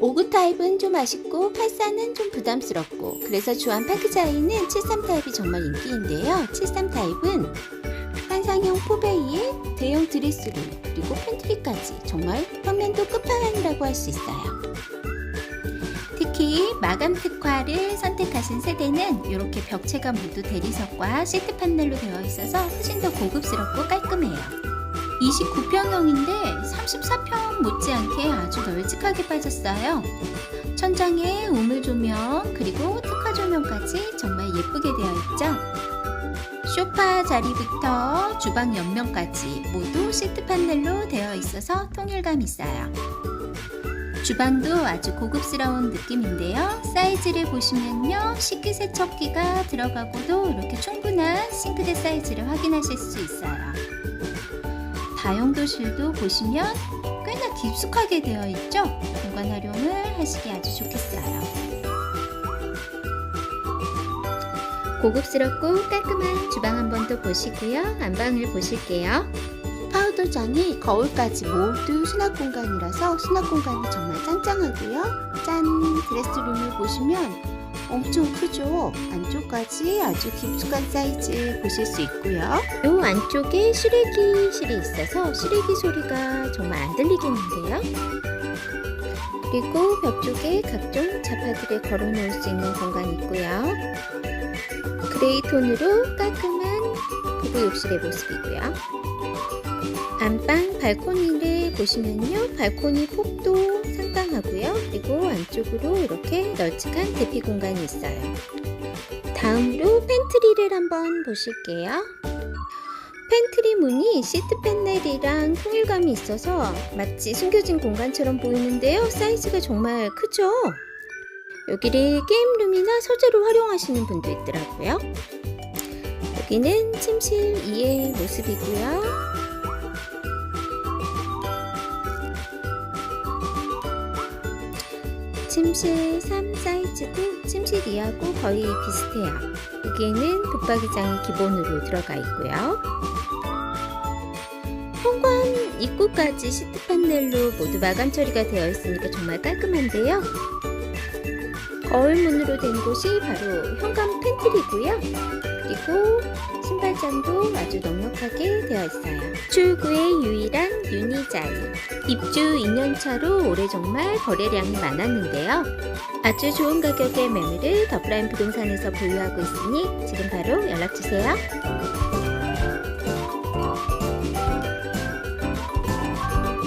5구 타입은 좀 아쉽고 84는 좀 부담스럽고 그래서 주한 파크자이는 73 타입이 정말 인기인데요. 73 타입은 한상형 포베이에 대형 드레스룸 그리고 팬트리까지 정말 평면도 끝판왕이라고 할 수 있어요. 특히 마감 특화를 선택하신 세대는 이렇게 벽체가 모두 대리석과 시트 판넬로 되어 있어서 훨씬 더 고급스럽고 깔끔해요. 29평형인데 34평 못지않게 아주 널찍하게 빠졌어요. 천장에 우물 조명 그리고 특화 조명까지 정말 예쁘게 되어 있죠. 소파 자리부터 주방 옆면까지 모두 시트 판넬로 되어 있어서 통일감 있어요. 주방도 아주 고급스러운 느낌인데요. 사이즈를 보시면요. 식기세척기가 들어가고도 이렇게 충분한 싱크대 사이즈를 확인하실 수 있어요. 다용도실도 보시면 꽤나 깊숙하게 되어 있죠? 공간 활용을 하시기 아주 좋겠어요. 고급스럽고 깔끔한 주방 한 번 더 보시고요. 안방을 보실게요. 파우더장이 거울까지 모두 수납 공간이라서 수납 공간이 정말 짱짱하고요. 짠! 드레스룸을 보시면 엄청 크죠? 안쪽까지 아주 깊숙한 사이즈 보실 수 있고요. 요 안쪽에 실외기실이 있어서 실외기 소리가 정말 안 들리겠는데요. 그리고 벽 쪽에 각종 자파들을 걸어 놓을 수 있는 공간이 있고요. 그레이 톤으로 깔끔한 부부 욕실의 모습이고요. 안방 발코니를 보시면요. 발코니 폭도 상당하고요. 그리고 안쪽으로 이렇게 널찍한 대피 공간이 있어요. 다음으로 팬트리를 한번 보실게요. 팬트리 문이 시트 패널이랑 통일감이 있어서 마치 숨겨진 공간처럼 보이는데요. 사이즈가 정말 크죠? 여기를 게임룸이나 소재로 활용하시는 분도 있더라고요. 여기는 침실 2의 모습이고요. 침실 3 사이즈고 침실 2하고 거의 비슷해요. 여기에는 붙박이장이 기본으로 들어가 있고요. 현관 입구까지 시트 판넬로 모두 마감 처리가 되어 있으니까 정말 깔끔한데요. 거울 문으로 된 곳이 바로 현관 팬트리고요. 그리고 신발장도 아주 넉넉하게 되어 있어요. 출구의 유일한 유니자리. 입주 2년차로 올해 정말 거래량이 많았는데요. 아주 좋은 가격의 매물을 더프라임 부동산에서 보유하고 있으니 지금 바로 연락주세요.